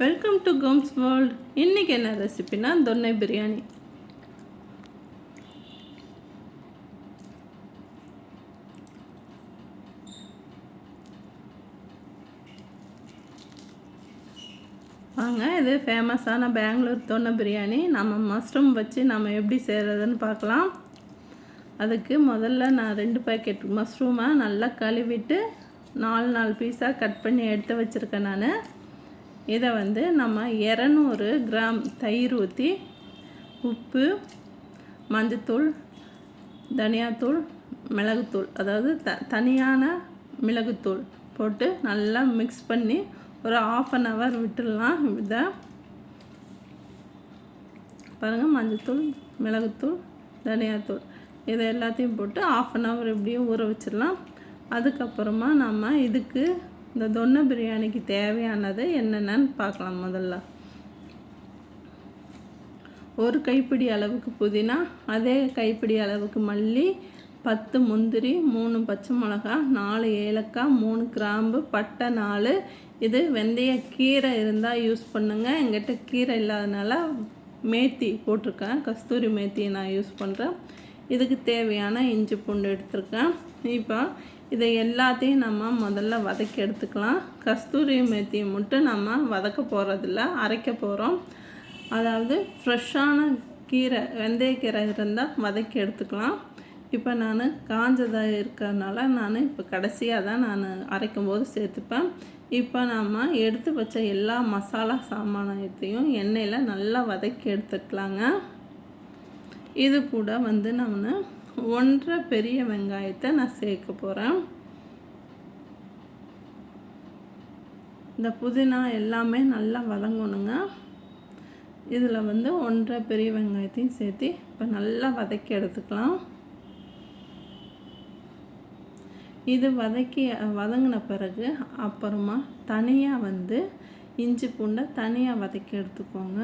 Welcome to Gomez world இன்றைக்கி என்ன ரெசிபினா தொன்னை பிரியாணி. வாங்க இது ஃபேமஸான பெங்களூர் தொன்னை பிரியாணி. நம்ம மஷ்ரூம் வச்சு நம்ம எப்படி செய்கிறதுன்னு பார்க்கலாம். அதுக்கு முதல்ல நான் ரெண்டு பேக்கெட் மஷ்ரூமை நல்லா கழுவிட்டு நாலு நாலு பீஸாக கட் பண்ணி எடுத்து வச்சுருக்கேன் நான். இதை வந்து நம்ம இரநூறு கிராம் தயிர் ஊற்றி உப்பு மஞ்சத்தூள் தனியாத்தூள் மிளகுத்தூள் அதாவது த தனியான மிளகுத்தூள் போட்டு நல்லா மிக்ஸ் பண்ணி ஒரு ஆஃப் அன் ஹவர் விட்டுடலாம். இதை பாருங்கள் மஞ்சத்தூள் மிளகுத்தூள் தனியாத்தூள் இதை எல்லாத்தையும் போட்டு ஆஃப் அன் ஹவர் எப்படியும் ஊற வச்சிடலாம். அதுக்கப்புறமா நம்ம இதுக்கு இந்த தொன்னை பிரியாணிக்கு தேவையானது என்னென்னு பார்க்கலாம் முதல்ல. ஒரு கைப்பிடி அளவுக்கு புதினா அதே கைப்பிடி அளவுக்கு மல்லி பத்து முந்திரி மூணு பச்சை மிளகா நாலு ஏலக்காய் மூணு கிராம்பு பட்டை நாலு. இது வெந்தய கீரை இருந்தால் யூஸ் பண்ணுங்கள் எங்கிட்ட கீரை இல்லாதனால மேத்தி போட்டிருக்கேன். கஸ்தூரி மேத்தியை நான் யூஸ் பண்ணுறேன் இதுக்கு தேவையான இஞ்சி பூண்டு எடுத்திருக்கேன். இப்போ இதை எல்லாத்தையும் நம்ம முதல்ல வதக்கி எடுத்துக்கலாம். கஸ்தூரி மேத்தியை மட்டும் நம்ம வதக்க போகிறதில்ல அரைக்க போகிறோம் அதாவது ஃப்ரெஷ்ஷான கீரை வெந்தயக்கீரை இருந்தால் வதக்கி எடுத்துக்கலாம். இப்போ நான் காஞ்சதாக இருக்கிறதுனால நான் இப்போ கடைசியாக தான் நான் அரைக்கும் போது சேர்த்துப்பேன். இப்போ நம்ம எடுத்து வச்ச எல்லா மசாலா சாமானத்தையும் எண்ணெயில் நல்லா வதக்கி எடுத்துக்கலாங்க. இது கூட வந்து நான் ஒன்றரை பெரிய வெங்காயத்தை நான் சேர்க்க போகிறேன் இந்த புதினா எல்லாமே நல்லா வதங்கணுங்க. இதில் வந்து ஒன்றரை பெரிய வெங்காயத்தையும் சேர்த்து இப்போ நல்லா வதக்கி எடுத்துக்கலாம். இது வதக்கி வதங்கின பிறகு அப்புறமா தனியாக வந்து இஞ்சி பூண்டை தனியாக வதக்கி எடுத்துக்கோங்க.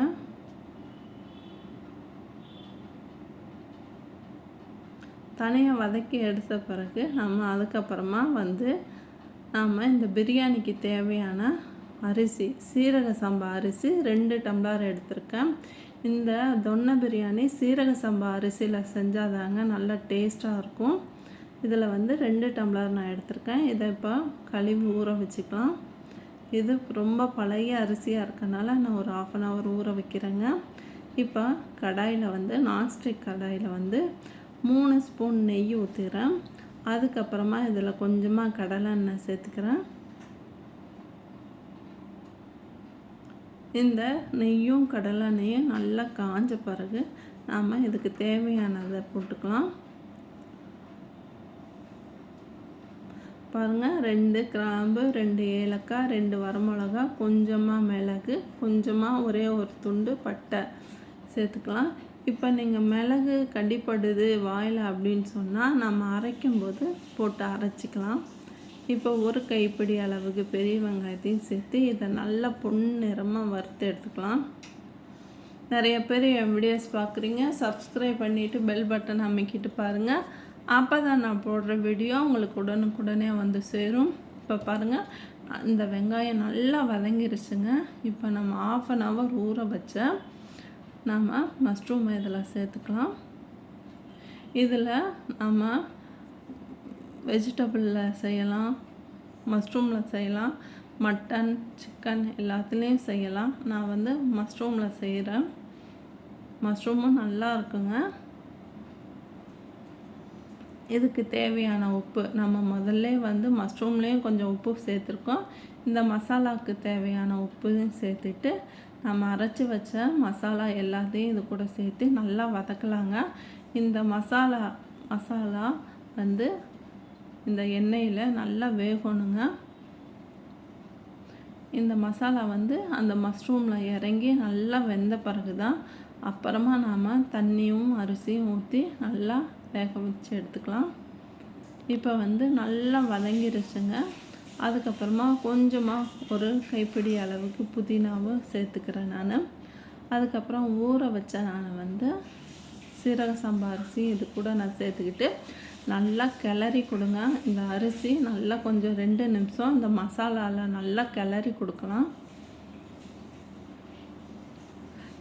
தனியாக வதக்கி எடுத்த பிறகு நம்ம அதுக்கப்புறமா வந்து நாம் இந்த பிரியாணிக்கு தேவையான அரிசி சீரக சம்பா அரிசி ரெண்டு டம்ளர் எடுத்திருக்கேன். இந்த தொன்னை பிரியாணி சீரக சம்பா அரிசியில் செஞ்சால் தாங்க நல்லா டேஸ்ட்டாக இருக்கும். இதில் வந்து ரெண்டு டம்ளர் நான் எடுத்திருக்கேன். இதை இப்போ கழுவி ஊற வச்சுக்கலாம். இது ரொம்ப பழைய அரிசியாக இருக்கனால நான் ஒரு ஆஃப் அன் ஹவர் ஊற வைக்கிறேங்க. இப்போ கடாயில் வந்து நான்ஸ்டிக் கடாயில் வந்து மூணு ஸ்பூன் நெய் ஊற்றுக்கிறேன் அதுக்கப்புறமா இதில் கொஞ்சமாக கடலை எண்ணெய் சேர்த்துக்கிறேன். இந்த நெய்யும் கடலை நெய்யும் நல்லா காஞ்ச பிறகு நாம் இதுக்கு தேவையானதை போட்டுக்கலாம். பாருங்கள் ரெண்டு கிராம்பு ரெண்டு ஏலக்காய் ரெண்டு வரமிளகா கொஞ்சமாக மிளகு கொஞ்சமாக ஒரே ஒரு துண்டு பட்டை சேர்த்துக்கலாம். இப்போ நீங்கள் மிளகு கடிப்படுது வாயில் அப்படின்னு சொன்னால் நம்ம அரைக்கும்போது போட்டு அரைச்சிக்கலாம். இப்போ ஒரு கைப்பிடி அளவுக்கு பெரிய வெங்காயத்தையும் சேர்த்து இதை நல்லா பொன்னிறமாக வறுத்து எடுத்துக்கலாம். நிறைய பேர் என் வீடியோஸ் பார்க்குறீங்க சப்ஸ்கிரைப் பண்ணிவிட்டு பெல் பட்டன் அமைக்கிட்டு பாருங்கள் அப்போ தான் நான் போடுற வீடியோ உங்களுக்கு உடனுக்குடனே வந்து சேரும். இப்போ பாருங்கள் இந்த வெங்காயம் நல்லா வதங்கிருச்சுங்க. இப்போ நம்ம ஆஃப் அன் ஹவர் ஊற வச்ச நாம் மஷ்ரூம் இதில் சேர்த்துக்கலாம். இதில் நாம் வெஜிடபிளில் செய்யலாம் மஷ்ரூமில் செய்யலாம் மட்டன் சிக்கன் எல்லாத்துலேயும் செய்யலாம். நான் வந்து மஷ்ரூமில் செய்கிறேன் மஷ்ரூமும் நல்லா இருக்குங்க. இதுக்கு தேவையான உப்பு நம்ம முதல்ல வந்து மஷ்ரூம்லேயும் கொஞ்சம் உப்பு சேர்த்துருக்கோம். இந்த மசாலாவுக்கு தேவையான உப்பையும் சேர்த்துட்டு நம்ம அரைச்சி வச்ச மசாலா எல்லாத்தையும் இது கூட சேர்த்து நல்லா வதக்கலாங்க. இந்த மசாலா மசாலா வந்து இந்த எண்ணெயில் நல்லா வேகணுங்க. இந்த மசாலா வந்து அந்த மஷ்ரூமில் இறங்கி நல்லா வெந்த பிறகு தான் அப்புறமா நாம் தண்ணியும் அரிசியும் ஊற்றி நல்லா வேக வச்சு எடுத்துக்கலாம். இப்போ வந்து நல்லா வதங்கிருச்சுங்க. அதுக்கப்புறமா கொஞ்சமாக ஒரு கைப்பிடி அளவுக்கு புதினாவும் சேர்த்துக்கிறேன் நான். அதுக்கப்புறம் ஊற வச்ச நான் வந்து சீரக சம்பா அரிசி இது கூட நான் சேர்த்துக்கிட்டு நல்லா கிளறி கொடுங்க. இந்த அரிசி நல்லா கொஞ்சம் ரெண்டு நிமிஷம் இந்த மசாலாவில் நல்லா கிளறி கொடுக்கலாம்.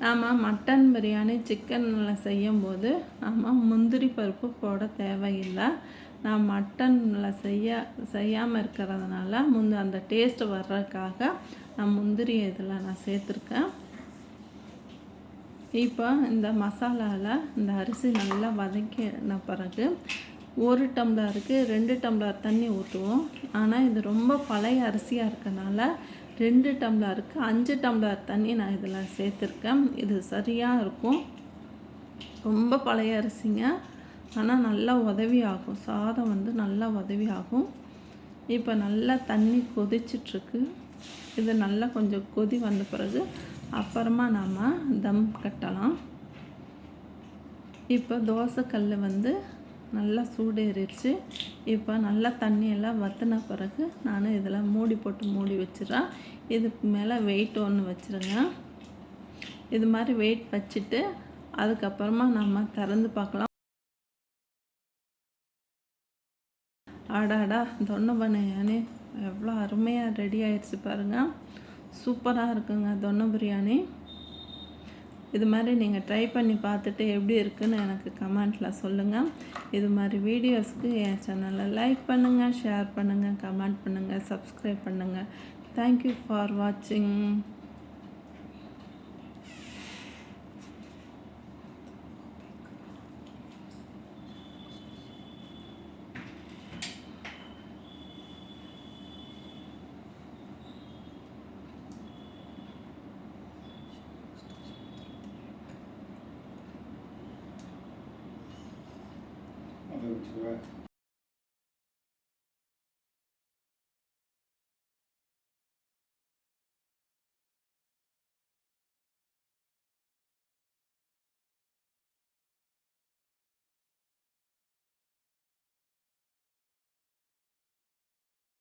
நாம் மட்டன் பிரியாணி சிக்கனில் செய்யும்போது நம்ம முந்திரி பருப்பு போட தேவையில்லை. நான் மட்டனில் செய்ய செய்யாமல் இருக்கிறதுனால முந்த அந்த டேஸ்ட் வர்றதுக்காக நான் முந்திரி இதில் நான் சேர்த்துருக்கேன். இப்போ இந்த மசாலாவில் இந்த அரிசி நல்லா வதக்கின பிறகு ஒரு டம்ளருக்கு ரெண்டு டம்ளர் தண்ணி ஊற்றுவோம் ஆனால் இது ரொம்ப பழைய அரிசியாக இருக்கனால ரெண்டு டம்ளருக்கு அஞ்சு டம்ளர் தண்ணி நான் இதில் சேர்த்துருக்கேன். இது சரியாக இருக்கும். ரொம்ப பழைய அரிசிங்க. ஆனால் நல்லா உதவி ஆகும். சாதம் வந்து நல்லா உதவி ஆகும். இப்போ நல்லா தண்ணி கொதிச்சிட்ருக்கு. இது நல்லா கொஞ்சம் கொதி வந்த பிறகு அப்புறமா நாம் தம் கட்டலாம். இப்போ தோசைக்கல் வந்து நல்லா சூடேறிடுச்சு. இப்போ நல்லா தண்ணியெல்லாம் வற்றின பிறகு நான் இதில் மூடி போட்டு மூடி வச்சிடறேன் இதுக்கு மேலே வெயிட் ஒன்று வச்சுருங்க. இது மாதிரி வெயிட் வச்சுட்டு அதுக்கப்புறமா நம்ம திறந்து பார்க்கலாம் ஆடாடா தொன்னை பிரியாணி எவ்வளோ அருமையாக ரெடி ஆயிடுச்சு பாருங்கள் சூப்பராக இருக்குங்க தொன்னை பிரியாணி. இது மாதிரி நீங்கள் ட்ரை பண்ணி பார்த்துட்டு எப்படி இருக்குன்னு எனக்கு கமெண்ட்டில் சொல்லுங்கள் இது மாதிரி வீடியோஸ்க்கு என் சேனலை லைக் பண்ணுங்கள் ஷேர் பண்ணுங்கள் கமெண்ட் பண்ணுங்கள் சப்ஸ்கிரைப் பண்ணுங்கள் தேங்க்யூ ஃபார் வாட்சிங் அதை வச்சுக்குவேன்